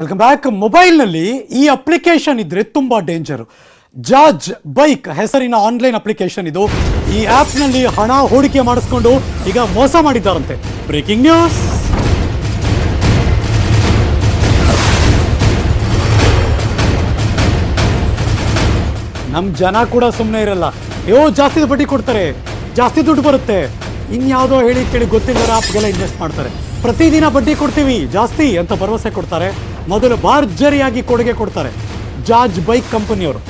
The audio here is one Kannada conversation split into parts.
ವೆಲ್ಕಮ್ ಬ್ಯಾಕ್ ಮೊಬೈಲ್ನಲ್ಲಿ ಈ ಅಪ್ಲಿಕೇಶನ್ ಇದ್ರೆ ತುಂಬಾ ಡೇಂಜರು ಜಾಜ್ ಬೈಕ್ ಹೆಸರಿನ ಆನ್ಲೈನ್ ಅಪ್ಲಿಕೇಶನ್ ಇದು. ಈ ಆ್ಯಪ್ನಲ್ಲಿ ಹಣ ಹೂಡಿಕೆ ಮಾಡಿಸ್ಕೊಂಡು ಈಗ ಮೋಸ ಮಾಡಿದ್ದಾರಂತೆ. ಬ್ರೇಕಿಂಗ್ ನ್ಯೂಸ್ ನಮ್ಮ ಜನ ಕೂಡ ಸುಮ್ಮನೆ ಇರಲ್ಲ. ಯೋ, ಜಾಸ್ತಿ ಬಡ್ಡಿ ಕೊಡ್ತಾರೆ. ಜಾಸ್ತಿ ದುಡ್ಡು ಬರುತ್ತೆ. ಇನ್ಯಾವುದೋ ಹೇಳಿ ಕೇಳಿ ಗೊತ್ತಿಲ್ಲದ ಆ್ಯಪ್ಗೆಲ್ಲ ಇನ್ವೆಸ್ಟ್ ಮಾಡ್ತಾರೆ. ಪ್ರತಿದಿನ ಬಡ್ಡಿ ಕೊಡ್ತೀವಿ. ಜಾಸ್ತಿ ಅಂತ ಭರವಸೆ ಕೊಡ್ತಾರೆ. ಮೊದಲು ಭಾರ್ಜರಿಯಾಗಿ ಕೊಡುಗೆ ಕೊಡ್ತಾರೆ. ಜಾಜ್ ಬೈಕ್ ಕಂಪನಿಯವರು.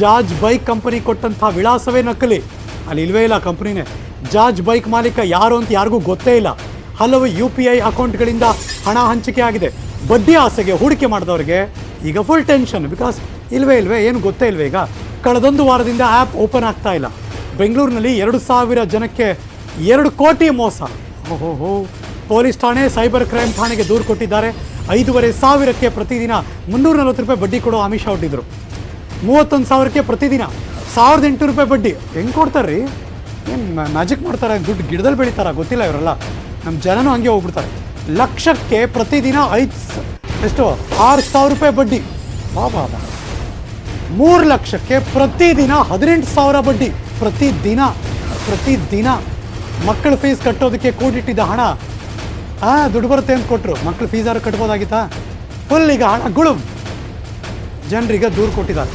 ಜಾಜ್ ಬೈಕ್ ಕಂಪನಿ ಕೊಟ್ಟಂತಹ ವಿಳಾಸವೇ ನಕಲಿ. ಅಲ್ಲಿ ಇಲ್ವೇ ಇಲ್ಲ ಕಂಪನಿನೇ. ಜಾಜ್ ಬೈಕ್ ಮಾಲೀಕ ಯಾರು ಅಂತ ಯಾರಿಗೂ ಗೊತ್ತೇ ಇಲ್ಲ. ಹಲವು ಯು ಪಿ ಐ ಅಕೌಂಟ್ಗಳಿಂದ ಹಣ ಹಂಚಿಕೆ ಆಗಿದೆ. ಬಡ್ಡಿ ಆಸೆಗೆ ಹೂಡಿಕೆ ಮಾಡಿದವರಿಗೆ ಈಗ ಫುಲ್ ಟೆನ್ಷನ್ ಬಿಕಾಸ್ ಇಲ್ವೇ ಇಲ್ವೇ ಏನು ಗೊತ್ತೇ ಇಲ್ವೇ ಈಗ. ಕಳೆದೊಂದು ವಾರದಿಂದ ಆ್ಯಪ್ ಓಪನ್ ಆಗ್ತಾ ಇಲ್ಲ. ಬೆಂಗಳೂರಿನಲ್ಲಿ ಎರಡು ಸಾವಿರ ಜನಕ್ಕೆ ಎರಡು ಕೋಟಿ ಮೋಸ. ಓಹೋ ಪೊಲೀಸ್ ಠಾಣೆ ಸೈಬರ್ ಕ್ರೈಮ್ ಠಾಣೆಗೆ ದೂರು ಕೊಟ್ಟಿದ್ದಾರೆ. ಐದೂವರೆ ಸಾವಿರಕ್ಕೆ ಪ್ರತಿದಿನ ಮುನ್ನೂರ ನಲ್ವತ್ತು ರೂಪಾಯಿ ಬಡ್ಡಿ ಕೊಡೋ ಆಮಿಷ ಹೊಟ್ಟಿದ್ರು. ಮೂವತ್ತೊಂದು ಸಾವಿರಕ್ಕೆ ಪ್ರತಿದಿನ ಸಾವಿರದ ಎಂಟು ರೂಪಾಯಿ ಬಡ್ಡಿ. ಹೆಂಗೆ ಕೊಡ್ತಾರೆ ರೀ ಏನು ಮ್ಯಾಜಿಕ್ ಮಾಡ್ತಾರೆ? ದುಡ್ಡು ಗಿಡದಲ್ಲಿ ಬೆಳೀತಾರ? ಗೊತ್ತಿಲ್ಲ ಇವರೆಲ್ಲ. ನಮ್ಮ ಜನನೂ ಹಂಗೆ ಹೋಗ್ಬಿಡ್ತಾರೆ. ಲಕ್ಷಕ್ಕೆ ಪ್ರತಿದಿನ ಐದು ಎಷ್ಟು? ಆರು ಸಾವಿರ ರೂಪಾಯಿ ಬಡ್ಡಿ. ಬಾ ಬಾ ಬಾ. ಮೂರು ಲಕ್ಷಕ್ಕೆ ಪ್ರತಿದಿನ ಹದಿನೆಂಟು ಸಾವಿರ ಬಡ್ಡಿ. ಪ್ರತಿದಿನ ಪ್ರತಿದಿನ ಮಕ್ಕಳ ಫೀಸ್ ಕಟ್ಟೋದಕ್ಕೆ ಕೂಡಿಟ್ಟಿದ್ದ ಹಣ ಆ, ದುಡ್ಡು ಬರುತ್ತೆ ಅಂತ ಕೊಟ್ಟರು ಮಕ್ಳು ಫೀಸ್ ಆರು ಕಟ್ಬೋದಾಗಿತ್ತಾ? ಫುಲ್ ಈಗ ಹಣ, ಗುಳು. ಜನರಿಗೆ ದೂರು ಕೊಟ್ಟಿದ್ದಾರೆ.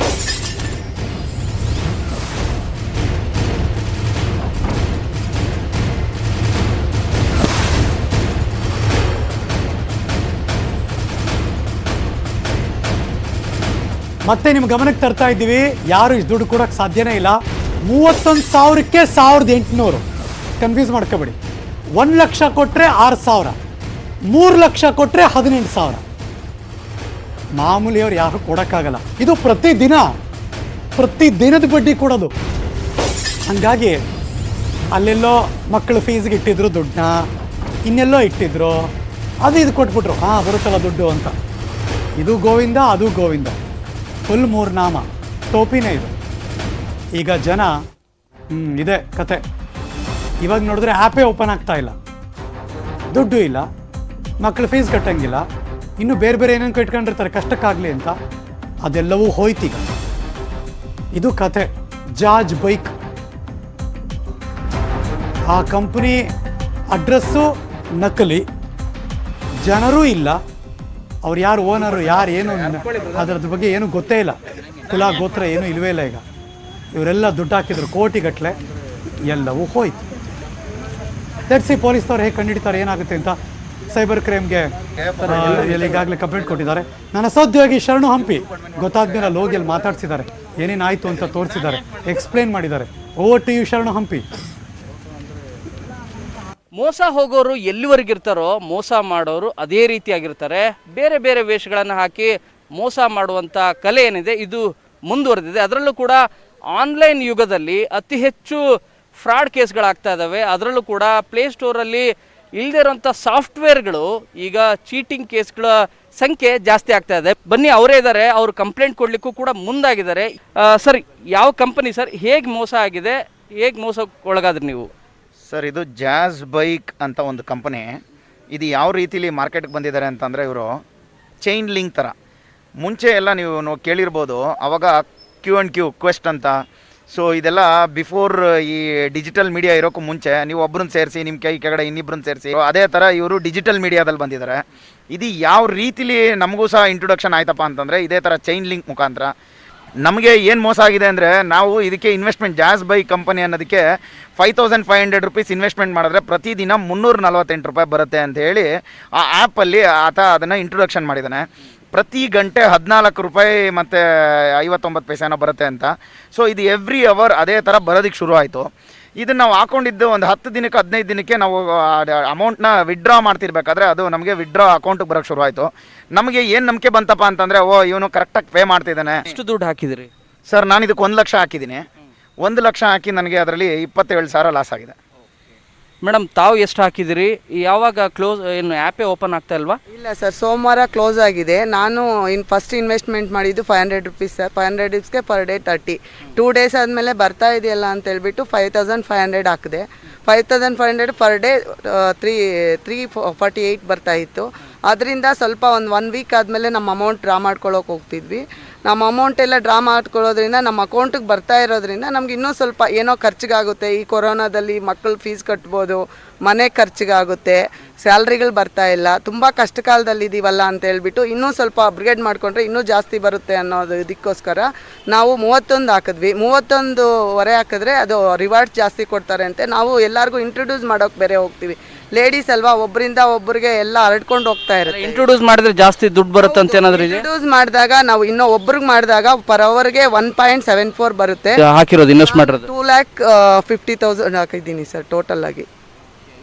ಮತ್ತೆ ನಿಮ್ಮ ಗಮನಕ್ಕೆ ತರ್ತಾ ಇದ್ದೀವಿ, ಯಾರು ಇಷ್ಟು ದುಡ್ಡು ಕೊಡಕ್ ಸಾಧ್ಯನೇ ಇಲ್ಲ. ಮೂವತ್ತೊಂದು ಸಾವಿರಕ್ಕೆ ಸಾವಿರದ ಎಂಟುನೂರು. ಕನ್ಫ್ಯೂಸ್ ಮಾಡ್ಕೋಬೇಡಿ. ಒಂದು ಲಕ್ಷ ಕೊಟ್ಟರೆ ಆರು ಸಾವಿರ, ಮೂರು ಲಕ್ಷ ಕೊಟ್ಟರೆ ಹದಿನೆಂಟು ಸಾವಿರ. ಮಾಮೂಲಿಯವ್ರು ಯಾರು ಕೊಡೋಕ್ಕಾಗಲ್ಲ. ಇದು ಪ್ರತಿದಿನ ಪ್ರತಿ ದಿನದ ಬಡ್ಡಿ ಕೊಡೋದು. ಹಂಗಾಗಿ ಅಲ್ಲೆಲ್ಲೋ ಮಕ್ಕಳು ಫೀಸ್ಗೆ ಇಟ್ಟಿದ್ರು ದುಡ್ಡನ್ನ, ಇನ್ನೆಲ್ಲೋ ಇಟ್ಟಿದ್ರು, ಅದು ಇದು ಕೊಟ್ಬಿಟ್ರು. ಹಾಂ, ಬರುತ್ತಲ್ಲ ದುಡ್ಡು ಅಂತ. ಇದು ಗೋವಿಂದ, ಅದು ಗೋವಿಂದ. ಫುಲ್ ಮೂರು ನಾಮ ಟೋಪಿನೇ ಇದು. ಈಗ ಜನ ಹ್ಞೂ ಇದೆ ಕತೆ. ಇವಾಗ ನೋಡಿದ್ರೆ ಆ್ಯಪೇ ಓಪನ್ ಆಗ್ತಾ ಇಲ್ಲ. ದುಡ್ಡು ಇಲ್ಲ ಮಕ್ಕಳು ಫೀಸ್ ಕಟ್ಟಂಗಿಲ್ಲ, ಇನ್ನು ಬೇರೆ ಬೇರೆ ಏನೇನು ಕಟ್ಕೊಂಡಿರ್ತಾರೆ, ಕಷ್ಟಕ್ಕಾಗಲಿ ಅಂತ. ಅದೆಲ್ಲವೂ ಹೋಯ್ತೀಗ. ಇದು ಕತೆ ಜಾಜ್ ಬೈಕ್. ಆ ಕಂಪ್ನಿ ಅಡ್ರೆಸ್ಸು ನಕಲಿ. ಜನರೂ ಇಲ್ಲ. ಅವ್ರು ಯಾರು ಓನರು, ಯಾರು ಏನು ಅದ್ರದ್ದು ಬಗ್ಗೆ ಏನು ಗೊತ್ತೇ ಇಲ್ಲ. ಕುಲ ಗೋತ್ರ ಏನು ಇಲ್ವೇ ಇಲ್ಲ ಈಗ. ಇವರೆಲ್ಲ ದುಡ್ಡು ಹಾಕಿದ್ರು ಕೋಟಿಗಟ್ಟಲೆ ಎಲ್ಲವೂ ಹೋಯ್ತು. ತೆಡ್ಸಿ ಪೊಲೀಸ್ನವ್ರು ಹೇಗೆ ಕಂಡುಹಿಡಿತಾರೆ ಏನಾಗುತ್ತೆ ಅಂತ ಸೈಬರ್ ಕ್ರೈಮ್ಗೆ ಈಗಾಗಲೇ ಕಂಪ್ಲೇಂಟ್ ಕೊಟ್ಟಿದ್ದಾರೆ. ನನ್ನ ಸಹೋದ್ಯೋಗಿ ಶರಣು ಹಂಪಿ ಗೊತ್ತಾದ್ಮೇಲೆ ಅಲ್ಲಿ ಹೋಗಿ ಅಲ್ಲಿ ಮಾತಾಡ್ಸಿದ್ದಾರೆ. ಏನೇನಾಯಿತು ಅಂತ ತೋರಿಸಿದ್ದಾರೆ ಎಕ್ಸ್ಪ್ಲೇನ್ ಮಾಡಿದ್ದಾರೆ. ಓವರ್ ಟು ಯು ಶರಣು ಹಂಪಿ. ಮೋಸ ಹೋಗೋರು ಎಲ್ಲಿವರೆಗಿರ್ತಾರೋ ಮೋಸ ಮಾಡೋರು ಅದೇ ರೀತಿಯಾಗಿರ್ತಾರೆ ಬೇರೆ ಬೇರೆ ವೇಷಗಳನ್ನು ಹಾಕಿ ಮೋಸ ಮಾಡುವಂಥ ಕಲೆ ಏನಿದೆ ಇದು ಮುಂದುವರೆದಿದೆ. ಅದರಲ್ಲೂ ಕೂಡ ಆನ್ಲೈನ್ ಯುಗದಲ್ಲಿ ಅತಿ ಹೆಚ್ಚು ಫ್ರಾಡ್ ಕೇಸ್ಗಳಾಗ್ತಾ ಇದ್ದಾವೆ ಅದರಲ್ಲೂ ಕೂಡ ಪ್ಲೇಸ್ಟೋರಲ್ಲಿ ಇಲ್ಲದೇ ಇರೋಂಥ ಸಾಫ್ಟ್ವೇರ್ಗಳು ಈಗ ಚೀಟಿಂಗ್ ಕೇಸ್ಗಳ ಸಂಖ್ಯೆ ಜಾಸ್ತಿ ಆಗ್ತಾ ಇದೆ. ಬನ್ನಿ, ಅವರೇ ಇದ್ದಾರೆ ಅವರು ಕಂಪ್ಲೇಂಟ್ ಕೊಡಲಿಕ್ಕೂ ಕೂಡ ಮುಂದಾಗಿದ್ದಾರೆ. ಸರ್, ಯಾವ ಕಂಪನಿ ಸರ್? ಹೇಗೆ ಮೋಸ ಆಗಿದೆ? ಹೇಗೆ ಮೋಸ ಒಳಗಾದ್ರಿ ನೀವು? ಸರ್, ಇದು ಜಾಜ್ ಬೈಕ್ ಅಂತ ಒಂದು ಕಂಪನಿ ಇದು ಯಾವ ರೀತಿಲಿ ಮಾರ್ಕೆಟ್ಗೆ ಬಂದಿದ್ದಾರೆ ಅಂತಂದರೆ ಇವರು ಚೈನ್ ಲಿಂಕ್ ಥರ ಮುಂಚೆ ಎಲ್ಲ ನೀವು ಕೇಳಿರ್ಬೋದು. ಅವಾಗ ಕ್ಯೂ ಆ್ಯಂಡ್ ಕ್ಯೂ ಕ್ವೆಸ್ಟ್ ಅಂತ ಸೊ ಇದೆಲ್ಲ ಬಿಫೋರ್ ಈ ಡಿಜಿಟಲ್ ಮೀಡಿಯಾ ಇರೋಕ್ಕೂ ಮುಂಚೆ, ನೀವು ಒಬ್ಬರನ್ನ ಸೇರಿಸಿ ನಿಮ್ಮ ಕೈ ಕೆಳಗಡೆ ಇನ್ನಿಬ್ಬರನ್ನ ಸೇರಿಸಿ ಅದೇ ಥರ ಇವರು ಡಿಜಿಟಲ್ ಮೀಡಿಯಾದಲ್ಲಿ ಬಂದಿದ್ದಾರೆ ಇದು ಯಾವ ರೀತಿಲಿ ನಮಗೂ ಸಹ ಇಂಟ್ರೊಡಕ್ಷನ್ ಆಯ್ತಪ್ಪ ಅಂತಂದರೆ, ಇದೇ ಥರ ಚೈನ್ ಲಿಂಕ್ ಮುಖಾಂತರ. ನಮಗೆ ಏನು ಮೋಸ ಆಗಿದೆ ಅಂದರೆ, ನಾವು ಇದಕ್ಕೆ ಇನ್ವೆಸ್ಟ್ಮೆಂಟ್ ಜಾಸ್ ಬೈ ಕಂಪನಿ ಅನ್ನೋದಕ್ಕೆ five thousand five hundred rupees investment ಮಾಡಿದ್ರೆ ಪ್ರತಿದಿನ ಮುನ್ನೂರ ನಲ್ವತ್ತೆಂಟು ರೂಪಾಯಿ ಬರುತ್ತೆ ಅಂತ ಹೇಳಿ, ಆ ಆ್ಯಪಲ್ಲಿ ಆತ ಅದನ್ನು ಇಂಟ್ರೊಡಕ್ಷನ್ ಮಾಡಿದ್ದಾನೆ ಪ್ರತಿ ಗಂಟೆ ಹದಿನಾಲ್ಕು ರೂಪಾಯಿ ಮತ್ತು ಐವತ್ತೊಂಬತ್ತು ಪೈಸೆನೋ ಬರುತ್ತೆ ಅಂತ. ಸೊ ಇದು ಎವ್ರಿ ಅವರ್ ಅದೇ ಥರ ಬರೋದಕ್ಕೆ ಶುರು ಆಯಿತು. ಇದನ್ನು ನಾವು ಹಾಕೊಂಡಿದ್ದು ಒಂದು ಹತ್ತು ದಿನಕ್ಕೆ ಹದಿನೈದು ದಿನಕ್ಕೆ ನಾವು ಅಮೌಂಟ್ನ ವಿಡ್ರಾ ಮಾಡ್ತಿರ್ಬೇಕಾದ್ರೆ ಅದು ನಮಗೆ ವಿಡ್ರಾ ಅಕೌಂಟಿಗೆ ಬರೋಕ್ಕೆ ಶುರು ಆಯಿತು. ನಮಗೆ ಏನು ನಂಬಿಕೆ ಬಂತಪ್ಪ ಅಂತಂದರೆ ಓ ಇವನು ಕರೆಕ್ಟಾಗಿ ಪೇ ಮಾಡ್ತಿದ್ದಾನೆ. ಎಷ್ಟು ದುಡ್ಡು ಹಾಕಿದಿರಿ? ಸರ್ ನಾನು ಇದಕ್ಕೆ ಒಂದು ಲಕ್ಷ ಹಾಕಿದ್ದೀನಿ. ಒಂದು ಲಕ್ಷ ಹಾಕಿ ನನಗೆ ಅದರಲ್ಲಿ ಇಪ್ಪತ್ತೇಳು ಸಾವಿರ ಲಾಸ್ ಆಗಿದೆ. ಮೇಡಮ್, ತಾವು ಎಷ್ಟು ಹಾಕಿದಿರಿ? ಯಾವಾಗ ಕ್ಲೋಸ್, ಏನು ಆ್ಯಪೇ ಓಪನ್ ಆಗ್ತಾ ಇಲ್ವಾ? ಇಲ್ಲ ಸರ್, ಸೋಮವಾರ ಕ್ಲೋಸ್ ಆಗಿದೆ. ನಾನು ಇನ್ ಫಸ್ಟ್ ಇನ್ವೆಸ್ಟ್ಮೆಂಟ್ ಮಾಡಿದ್ದು five hundred rupees sir. Five hundred ರುಪೀಸ್ಗೆ per day thirty. Two days ಆದಮೇಲೆ ಬರ್ತಾ ಇದೆಯಲ್ಲ ಅಂತ ಹೇಳ್ಬಿಟ್ಟು ಫೈವ್ ತೌಸಂಡ್ ಫೈವ್ ಹಂಡ್ರೆಡ್ ಹಾಕಿದೆ. Five thousand five hundred per day three three forty eight ಬರ್ತಾ ಇತ್ತು. ಅದರಿಂದ ಸ್ವಲ್ಪ ಒಂದು ಒನ್ ವೀಕ್ ಆದಮೇಲೆ ನಮ್ಮ ಅಮೌಂಟ್ ಡ್ರಾ ಮಾಡ್ಕೊಳ್ಳೋಕೆ ಹೋಗ್ತಿದ್ವಿ. ನಮ್ಮ ಅಮೌಂಟ್ ಎಲ್ಲ ಡ್ರಾ ಮಾಡ್ಕೊಳ್ಳೋದ್ರಿಂದ ನಮ್ಮ ಅಕೌಂಟಿಗೆ ಬರ್ತಾ ಇರೋದ್ರಿಂದ ನಮ್ಗೆ ಇನ್ನೂ ಸ್ವಲ್ಪ ಏನೋ ಖರ್ಚಿಗಾಗುತ್ತೆ. ಈ ಕೊರೋನಾದಲ್ಲಿ ಮಕ್ಕಳು ಫೀಸ್ ಕಟ್ಬೋದು, ಮನೆ ಖರ್ಚಿಗಾಗುತ್ತೆ, ಸ್ಯಾಲ್ರಿಗಳು ಬರ್ತಾ ಇಲ್ಲ. ತುಂಬ ಕಷ್ಟ ಕಾಲದಲ್ಲಿ ಇದೀವಲ್ಲ ಅಂತ ಹೇಳ್ಬಿಟ್ಟು ಇನ್ನೂ ಸ್ವಲ್ಪ ಅಪ್ಗ್ರೇಡ್ ಮಾಡಿಕೊಂಡ್ರೆ ಇನ್ನೂ ಜಾಸ್ತಿ ಬರುತ್ತೆ ಅನ್ನೋದು ಇದಕ್ಕೋಸ್ಕರ ನಾವು ಮೂವತ್ತೊಂದು ಹಾಕಿದ್ವಿ. ಮೂವತ್ತೊಂದು ಹೊರೆ ಹಾಕಿದ್ರೆ ಅದು ರಿವಾರ್ಡ್ಸ್ ಜಾಸ್ತಿ ಕೊಡ್ತಾರೆ ಅಂತೆ. ನಾವು ಎಲ್ಲರಿಗೂ ಇಂಟ್ರೊಡ್ಯೂಸ್ ಮಾಡೋಕೆ ಬೇರೆ ಹೋಗ್ತೀವಿ. ಲೇಡೀಸ್ ಅಲ್ವಾ ಒಬ್ಬರಿಂದ ಒಬ್ಬರಿಗೆ ಎಲ್ಲ ಹರಡ್ಕೊಂಡು ಹೋಗ್ತಾ ಇರುತ್ತೆ. ಇಂಟ್ರೊಡ್ಯೂಸ್ ಮಾಡಿದ್ರೆ ಜಾಸ್ತಿ ದುಡ್ಡು ಬರುತ್ತೆ ಅಂತ ಏನಾದ್ರು ಇದೆ ಇಂಟ್ರೊಡ್ಯೂಸ್ ಮಾಡಿದಾಗ ನಾವು ಇನ್ನೂ ಒಬ್ರಿಗೆ ಮಾಡಿದಾಗ ಪರ್ ಅವರ್ಗೆ ಒನ್ ಪಾಯಿಂಟ್ ಸೆವೆನ್ ಫೋರ್ ಬರುತ್ತೆ. ಹಾಕಿರೋದು ಇನ್ವೆಸ್ಟ್ ಮಾಡಿರೋದು? ಟೂ ಲ್ಯಾಕ್ ಫಿಫ್ಟಿ ತೌಸಂಡ್ ಹಾಕಿದ್ದೀನಿ ಸರ್ ಟೋಟಲ್ ಆಗಿ.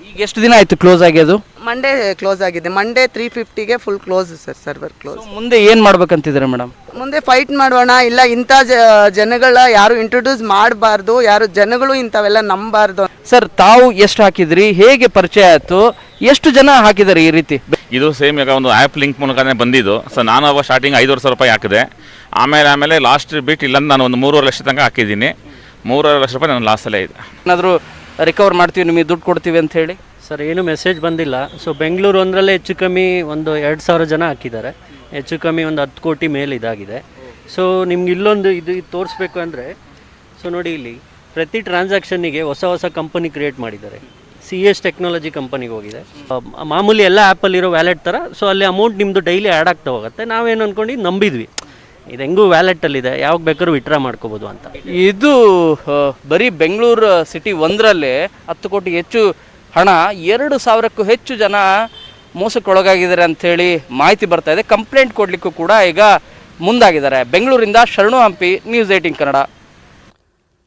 ಈಗ ಎಷ್ಟು ದಿನ ಆಯ್ತು ಕ್ಲೋಸ್ ಆಗಿ ಅದು? ಮಂಡೇ ಕ್ಲೋಸ್ ಆಗಿದೆ. Monday three ಫಿಫ್ಟಿಗೆ full close sir server close ಮುಂದೆ ಏನು ಮಾಡ್ಬೇಕಂತಿದ್ದಾರೆ ಮೇಡಮ್ ಮುಂದೆ ಫೈಟ್ ಮಾಡೋಣ. ಇಲ್ಲ ಇಂಥ ಜ ಜನಗಳ ಯಾರು ಇಂಟ್ರೊಡ್ಯೂಸ್ ಮಾಡಬಾರ್ದು ಯಾರು ಜನಗಳು ಇಂಥವೆಲ್ಲ ನಂಬಾರ್ದು. ಸರ್ ತಾವು ಎಷ್ಟು ಹಾಕಿದ್ರಿ? ಹೇಗೆ ಪರಿಚಯ ಆಯ್ತು? ಎಷ್ಟು ಜನ ಹಾಕಿದ್ದಾರೆ ಈ ರೀತಿ? ಇದು ಸೇಮ್ ಈಗ ಒಂದು ಆ್ಯಪ್ ಲಿಂಕ್ ಮೂಲಕನೇ ಬಂದಿದ್ದು. ಸೊ ನಾನು ಅವಾಗ ಸ್ಟಾರ್ಟಿಂಗ್ ಐದುವರೆ ಸಾವಿರ ರೂಪಾಯಿ ಹಾಕಿದೆ. ಆಮೇಲೆ ಆಮೇಲೆ ಲಾಸ್ಟ್ ಬಿಟ್ ಇಲ್ಲ ನಾನು ಒಂದು ಮೂರುವರೆ ಲಕ್ಷ ತನಕ ಹಾಕಿದ್ದೀನಿ. ಮೂರುವರೆ ಲಕ್ಷ ರೂಪಾಯಿ ನನ್ನ ಲಾಸಲ್ಲೇ ಇದೆ. ಏನಾದರೂ ರಿಕವರ್ ಮಾಡ್ತೀವಿ, ನಿಮಗೆ ದುಡ್ಡು ಕೊಡ್ತೀವಿ ಅಂತ ಹೇಳಿ. ಸರ್, ಏನು ಮೆಸೇಜ್ ಬಂದಿಲ್ಲ. ಸೊ ಬೆಂಗಳೂರು ಒಂದರಲ್ಲೇ ಹೆಚ್ಚು ಕಮ್ಮಿ ಒಂದು ಎರಡು ಸಾವಿರ ಜನ ಹಾಕಿದ್ದಾರೆ. ಹೆಚ್ಚು ಕಮ್ಮಿ ಒಂದು ಹತ್ತು ಕೋಟಿ ಮೇಲೆ ಇದಾಗಿದೆ. ಸೊ ನಿಮ್ಗೆ ಇಲ್ಲೊಂದು ಇದು ತೋರಿಸ್ಬೇಕು ಅಂದರೆ ಸೊ ನೋಡಿ ಇಲ್ಲಿ, ಪ್ರತಿ ಟ್ರಾನ್ಸಾಕ್ಷನ್ನಿಗೆ ಹೊಸ ಹೊಸ ಕಂಪನಿ ಕ್ರಿಯೇಟ್ ಮಾಡಿದ್ದಾರೆ. ಸಿ ಎಸ್ ಟೆಕ್ನಾಲಜಿ ಕಂಪನಿಗೆ ಹೋಗಿದೆ. ಮಾಮೂಲಿ ಎಲ್ಲ ಆ್ಯಪಲ್ಲಿರೋ ವ್ಯಾಲೆಟ್ ಥರ ಸೊ ಅಲ್ಲಿ ಅಮೌಂಟ್ ನಿಮ್ಮದು ಡೈಲಿ ಆ್ಯಡ್ ಆಗ್ತಾ ಹೋಗುತ್ತೆ. ನಾವೇನು ಅಂದ್ಕೊಂಡು ನಂಬಿದ್ವಿ. ಇದು ಹೆಂಗೂ ವ್ಯಾಲೆಟಲ್ಲಿದೆ ಯಾವಾಗ ಬೇಕಾದ್ರೂ ವಿಡ್ರಾ ಮಾಡ್ಕೋಬೋದು ಅಂತ. ಇದು ಬರೀ ಬೆಂಗಳೂರು ಸಿಟಿ ಒಂದರಲ್ಲಿ ಹತ್ತು ಕೋಟಿ ಹೆಚ್ಚು ಹಣ, ಎರಡು ಸಾವಿರಕ್ಕೂ ಹೆಚ್ಚು ಜನ ಮೋಸಕ್ಕೊಳಗಾಗಿದ್ದಾರೆ ಅಂಥೇಳಿ ಮಾಹಿತಿ ಬರ್ತಾ ಇದೆ. ಕಂಪ್ಲೇಂಟ್ ಕೊಡಲಿಕ್ಕೂ ಕೂಡ ಈಗ ಮುಂದಾಗಿದ್ದಾರೆ. ಬೆಂಗಳೂರಿಂದ ಶರಣು ಹಂಪಿ ನ್ಯೂಸ್ ಏಟಿಂಗ್ ಕನ್ನಡ.